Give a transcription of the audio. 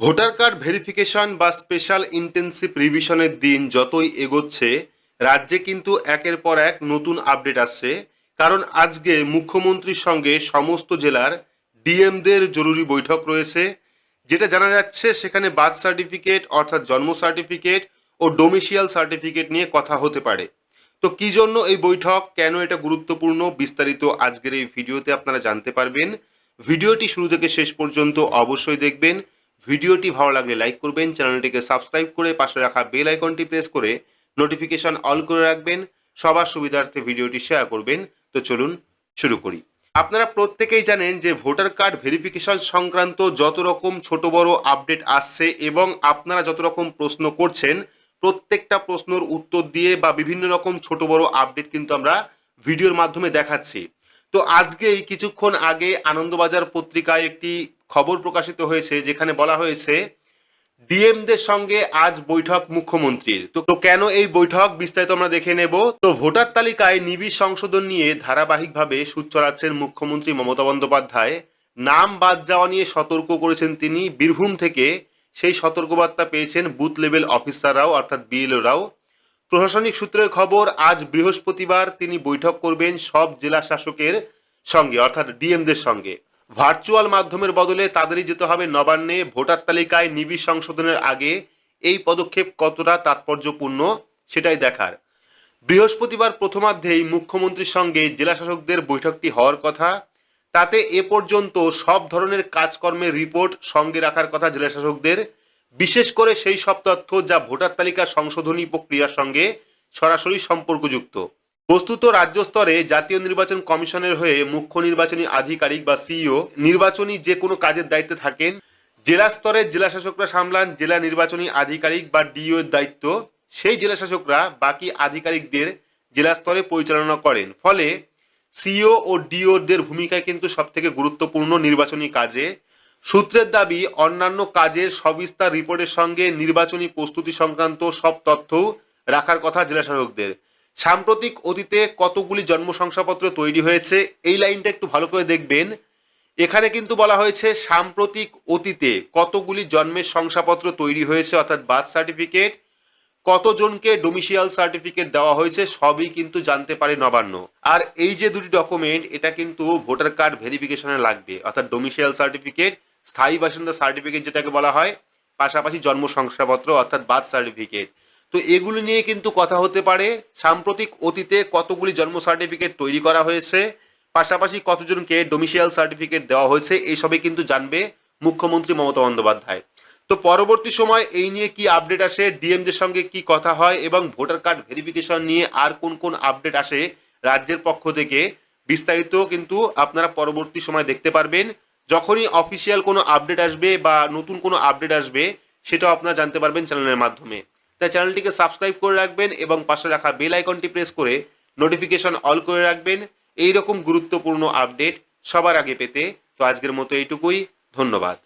Voter card verification বা special intensive রিভিশনের দিন যতই এগোচ্ছে, রাজ্যে কিন্তু একের পর এক নতুন আপডেট আসছে। কারণ আজকে মুখ্যমন্ত্রীর সঙ্গে সমস্ত জেলার ডিএমদের জরুরি বৈঠক রয়েছে, যেটা জানা যাচ্ছে সেখানে বার্থ সার্টিফিকেট, অর্থাৎ জন্ম সার্টিফিকেট ও ডোমিসিয়াল সার্টিফিকেট নিয়ে কথা হতে পারে। তো কি জন্য এই বৈঠক, কেন এটা গুরুত্বপূর্ণ, বিস্তারিত আজকের এই ভিডিওতে আপনারা জানতে পারবেন। ভিডিওটি শুরু থেকে শেষ পর্যন্ত অবশ্যই দেখবেন। ভিডিওটি ভালো লাগলে লাইক করবেন, চ্যানেলটিকে সাবস্ক্রাইব করে পাশে রাখা বেল আইকনটি প্রেস করে নোটিফিকেশন অল করে রাখবেন, সবার সুবিধার্থে ভিডিওটি শেয়ার করবেন। তো চলুন শুরু করি। আপনারা প্রত্যেকেই জানেন যে ভোটার কার্ড ভেরিফিকেশন সংক্রান্ত যত রকম ছোট বড় আপডেট আসছে এবং আপনারা যত রকম প্রশ্ন করছেন, প্রত্যেকটা প্রশ্নের উত্তর দিয়ে বা বিভিন্ন রকম ছোট বড় আপডেট কিন্তু আমরা ভিডিওর মাধ্যমে দেখাচ্ছি। তো আজকেই কিছুক্ষণ আগে আনন্দবাজার পত্রিকায় একটি খবর প্রকাশিত হয়েছে, যেখানে বলা হয়েছে, ডিএমদের সঙ্গে আজ বৈঠক মুখ্যমন্ত্রীর। তো কেন এই বৈঠক? বিস্তারিত আমরা দেখে নেব। তো ভোটার তালিকায় নিবিড় সংশোধন নিয়ে ধারাবাহিকভাবে সুদ চড়াচ্ছেন মুখ্যমন্ত্রী মমতা বন্দ্যোপাধ্যায়। নাম বাদ যাওয়া নিয়ে সতর্ক করেছেন তিনি। বীরভূম থেকে সেই সতর্কবার্তা পেয়েছেন বুথ লেভেল অফিসাররাও, অর্থাৎ বিএলওরাও। প্রশাসনিক সূত্রের খবর, আজ বৃহস্পতিবার তিনি বৈঠক করবেন সব জেলা শাসকের সঙ্গে, অর্থাৎ ডিএমদের সঙ্গে। ভার্চুয়াল মাধ্যমের বদলে তাদেরই যেতে হবে নবান্নে ভোটার তালিকায় নিবিড় সংশোধনের আগে এই পদক্ষেপ কতটা তাৎপর্যপূর্ণ সেটাই দেখার। বৃহস্পতিবার প্রথমার্ধেই মুখ্যমন্ত্রীর সঙ্গে জেলা শাসকদের বৈঠকটি হওয়ার কথা, তাতে এ পর্যন্ত সব ধরনের কাজকর্মের রিপোর্ট সঙ্গে রাখার কথা জেলা শাসকদের বিশেষ করে সেই সব তথ্য যা ভোটার তালিকা সংশোধনী প্রক্রিয়ার সঙ্গে সরাসরি সম্পর্কযুক্ত। বস্তুত রাজ্য স্তরে জাতীয় নির্বাচন কমিশনের হয়ে মুখ্য নির্বাচনী আধিকারিক বা সিইও নির্বাচনী যে কোনো কাজের দায়িত্বে থাকেন, জেলা স্তরের জেলা শাসকরা সামলান, জেলা নির্বাচনী আধিকারিক বা ডিও এর দায়িত্ব, সেই জেলা শাসকরা বাকি আধিকারিকদের জেলা স্তরে পরিচালনা করেন। ফলে সিও ও ডিওদের ভূমিকা কিন্তু সবথেকে গুরুত্বপূর্ণ নির্বাচনী কাজে। সূত্রের দাবি, অন্যান্য কাজের সবিস্তার রিপোর্টের সঙ্গে নির্বাচনী প্রস্তুতি সংক্রান্ত সব তথ্য রাখার কথা জেলা শাসকদের। সাম্প্রতিক অতীতে কতগুলি জন্ম শংসাপত্র তৈরি হয়েছে, এই লাইনটা একটু ভালো করে দেখবেন। এখানে কিন্তু বলা হয়েছে, সাম্প্রতিক অতীতে কতগুলি জন্মের শংসাপত্র তৈরি হয়েছে, অর্থাৎ বার্থ সার্টিফিকেট, কতজনকে ডোমিসিয়াল সার্টিফিকেট দেওয়া হয়েছে, সবই কিন্তু জানতে পারে নবান্ন। আর এই যে দুটি ডকুমেন্ট, এটা কিন্তু ভোটার কার্ড ভেরিফিকেশনে লাগবে, অর্থাৎ ডোমিসিয়াল সার্টিফিকেট, স্থায়ী বাসিন্দা সার্টিফিকেট যেটাকে বলা হয়, পাশাপাশি জন্ম শংসাপত্র অর্থাৎ বার্থ সার্টিফিকেট। তো এগুলি নিয়ে কিন্তু কথা হতে পারে। সাম্প্রতিক অতীতে কতগুলি জন্ম সার্টিফিকেট তৈরি করা হয়েছে, পাশাপাশি কতজনকে ডোমিসিয়াল সার্টিফিকেট দেওয়া হয়েছে এইসবই কিন্তু জানবে মুখ্যমন্ত্রী মমতা বন্দ্যোপাধ্যায়। তো পরবর্তী সময় এই নিয়ে কি আপডেট আসে ডিএমদের সঙ্গে কি কথা হয়, এবং ভোটার কার্ড ভেরিফিকেশন নিয়ে আর কোন কোন আপডেট আসে রাজ্যের পক্ষ থেকে, বিস্তারিত কিন্তু আপনারা পরবর্তী সময় দেখতে পারবেন। যখনই অফিসিয়াল কোনো আপডেট আসবে বা নতুন কোনো আপডেট আসবে, সেটাও আপনারা জানতে পারবেন চ্যানেলের মাধ্যমে। তাই চ্যানেলটিকে সাবস্ক্রাইব করে রাখবেন এবং পাশে রাখা বেল আইকনটি প্রেস করে নোটিফিকেশন অল করে রাখবেন। এই রকম গুরুত্বপূর্ণ আপডেট সবার আগে পেতে। তো আজকের মতো এইটুকুই। ধন্যবাদ।